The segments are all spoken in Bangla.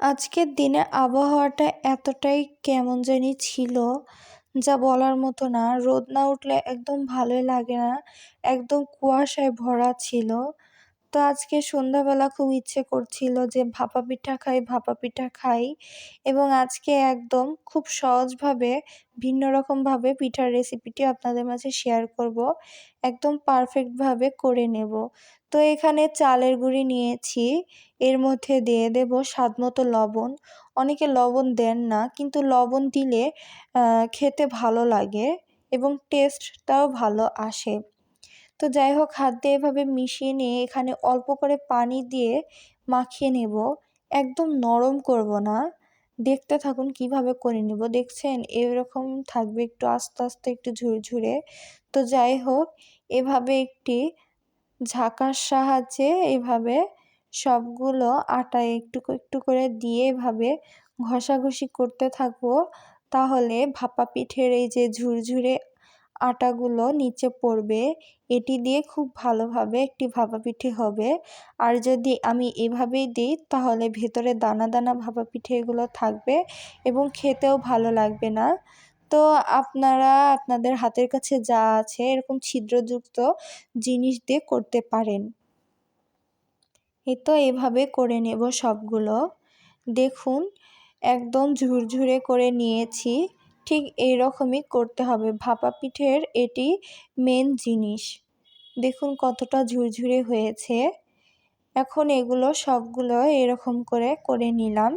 আজকের দিনে আবহাওয়াটা এতটাই কেমন জানি ছিল যা বলার মতো না। রোদ না উঠলে একদম ভালোই লাগে না। একদম কুয়াশায় ভরা ছিল। তো আজকে সন্ধ্যাবেলা খুব ইচ্ছে করছিল যে ভাপা পিঠা খাই, ভাপা পিঠা খাই এবং আজকে একদম খুব সহজভাবে, ভিন্ন রকমভাবে পিঠার রেসিপিটি আপনাদের মাঝে শেয়ার করব। একদম পারফেক্টভাবে করে নেব। তো এখানে চালের গুঁড়ি নিয়েছি, এর মধ্যে দিয়ে দেব স্বাদ মতো লবণ। অনেকে লবণ দেন না, কিন্তু লবণ দিলে খেতে ভালো লাগে এবং টেস্টটাও ভালো আসে। তো যাই হোক, হাত দিয়ে এভাবে মিশিয়ে নিয়ে এখানে অল্প করে পানি দিয়ে মাখিয়ে নেব। একদম নরম করব না। দেখতে থাকুন কীভাবে করে নেব। দেখছেন? এরকম থাকবে একটু আস্তে আস্তে, একটু ঝুরঝুরে। তো যাই হোক, এভাবে একটি ঝাঁকার সাহায্যে এভাবে সবগুলো আটা একটু একটু করে দিয়ে এভাবে ঘষাঘষি করতে থাকব। তাহলে ভাপা পিঠের এই যে ঝুরঝুরে আটাগুলো নিচে পড়বে, এটি দিয়ে খুব ভালোভাবে একটি ভাপা পিঠে হবে। আর যদি আমি এভাবেই দিই, তাহলে ভেতরে দানা দানা ভাপা পিঠে এগুলো থাকবে এবং খেতেও ভালো লাগবে না। তো আপনারা, আপনাদের হাতের কাছে যা আছে, এরকম ছিদ্রযুক্ত জিনিস দিয়ে করতে পারেন। এই তো এভাবে করে নেব সবগুলো। দেখুন, একদম ঝুরঝুরে করে নিয়েছি। ঠিক এই রকমই করতে হবে। ভাপা পিঠের এটি মেন জিনিস। দেখুন কতটা ঝুরঝুরে হয়েছে। এখন এগুলো সবগুলো এরকম করে করে নিলাম।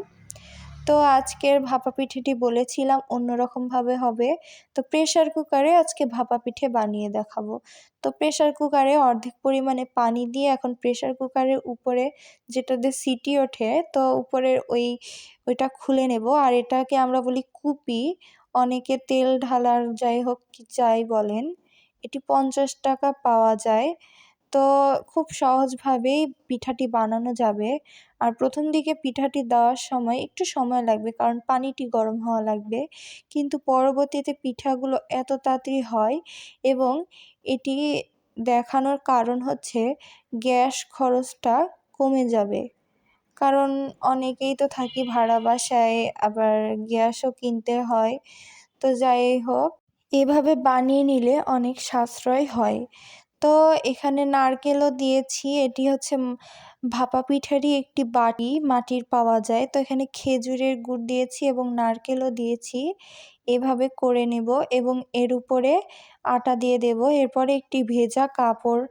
তো আজকের ভাপা পিঠেটি বলেছিলাম অন্যরকমভাবে হবে। তো প্রেশার কুকারে আজকে ভাপা পিঠে বানিয়ে দেখাবো। তো প্রেশার কুকারে অর্ধেক পরিমাণে পানি দিয়ে এখন প্রেশার কুকারের উপরে যেটাতে সিটি ওঠে, তো উপরের ওই, ওইটা খুলে নেব। আর এটাকে আমরা বলি কুপি। অনেকে তেল ঢালার যাই হোক কি চাই বলেন, এটি পঞ্চাশ টাকা পাওয়া যায়। তো খুব সহজভাবেই পিঠাটি বানানো যাবে। আর প্রথম দিকে পিঠাটি দেওয়ার সময় একটু সময় লাগবে, কারণ পানিটি গরম হওয়া লাগবে। কিন্তু পরবর্তীতে পিঠাগুলো এত তাড়াতাড়ি হয় এবং এটি দেখানোর কারণ হচ্ছে গ্যাস খরচটা কমে যাবে। কারণ অনেকেই তো থাকি ভাড়া বাসায়, আবার গ্যাসও কিনতে হয়। তো যাই হোক, এভাবে বানিয়ে নিলে অনেক সাশ্রয় হয়। তো এখানে নারকেলও দিয়েছি, এটি হচ্ছে ভাপা পিঠারই একটি বাটি, মাটির পাওয়া যায়। তো এখানে খেজুরের গুড় দিয়েছি এবং নারকেলও দিয়েছি। এভাবে করে নেব এবং এর উপরে আটা দিয়ে দেব। এরপরে একটি ভেজা কাপড়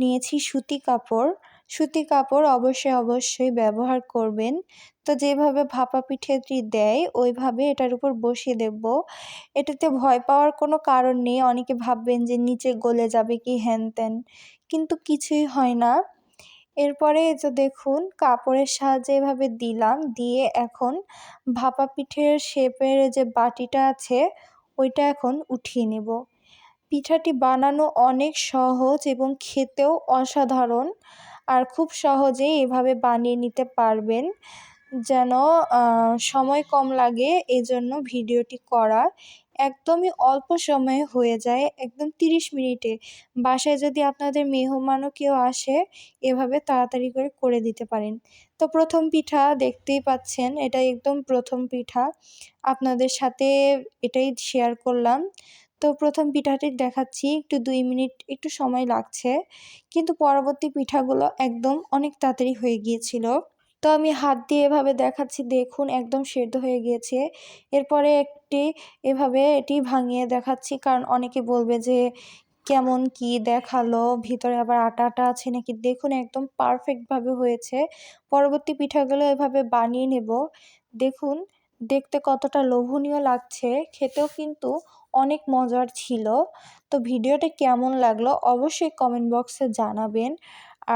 নিয়েছি, সুতি কাপড়। সুতি কাপড় অবশ্যই অবশ্যই ব্যবহার করবেন। তো যেভাবে ভাপা পিঠেটি দেয়, ওইভাবে এটার উপর বসিয়ে দেব। এটাতে ভয় পাওয়ার কোনো কারণ নেই। অনেকে ভাববেন যে নিচে গলে যাবে কি হ্যান ত্যান, কিন্তু কিছুই হয় না। এরপরে যে দেখুন, কাপড়ের সাহায্যে এভাবে দিলাম। দিয়ে এখন ভাপা পিঠের শেপের যে বাটিটা আছে, ওইটা এখন উঠিয়ে নেব। পিঠাটি বানানো অনেক সহজ এবং খেতেও অসাধারণ। আর খুব সহজেই এভাবে বানিয়ে নিতে পারবেন। যেন সময় কম লাগে এজন্য ভিডিওটি করা। একদমই অল্প সময়ে হয়ে যায়, একদম তিরিশ মিনিটে। বাসায় যদি আপনাদের মেহমানও কেউ আসে, এভাবে তাড়াতাড়ি করে করে দিতে পারেন। তো প্রথম পিঠা দেখতেই পাচ্ছেন এটা একদম প্রথম পিঠা। আপনাদের সাথে এটাই শেয়ার করলাম। তো প্রথম পিঠাটি দেখাচ্ছি, একটু দুই মিনিট, একটু সময় লাগছে। কিন্তু পরবর্তী পিঠাগুলো একদম অনেক তাড়াতাড়ি হয়ে গিয়েছিল। তো আমি হাত দিয়ে এভাবে দেখাচ্ছি, দেখুন একদম সেদ্ধ হয়ে গিয়েছে। এরপরে একটি, এভাবে এটি ভাঙিয়ে দেখাচ্ছি, কারণ অনেকে বলবে যে, কেমন কি দেখাল? ভিতরে আবার আটা আটা আছে নাকি? দেখুন একদম পারফেক্টভাবে হয়েছে। পরবর্তী পিঠাগুলো এভাবে বানিয়ে নেব। দেখুন দেখতে কতটা লোভনীয় লাগছে খেতেও কিন্তু অনেক মজার ছিল। তো ভিডিওটা কেমন লাগল অবশ্যই কমেন্ট বক্সে জানাবেন।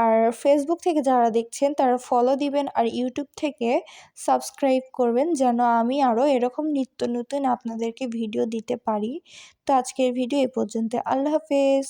আর ফেসবুক থেকে যারা দেখছেন তারা ফলো দিবেন আর ইউটিউব থেকে সাবস্ক্রাইব করবেন যেন আমি আরও এরকম নিত্য নতুন আপনাদেরকে ভিডিও দিতে পারি। তো আজকের ভিডিও এ পর্যন্ত আল্লাহ হাফেজ।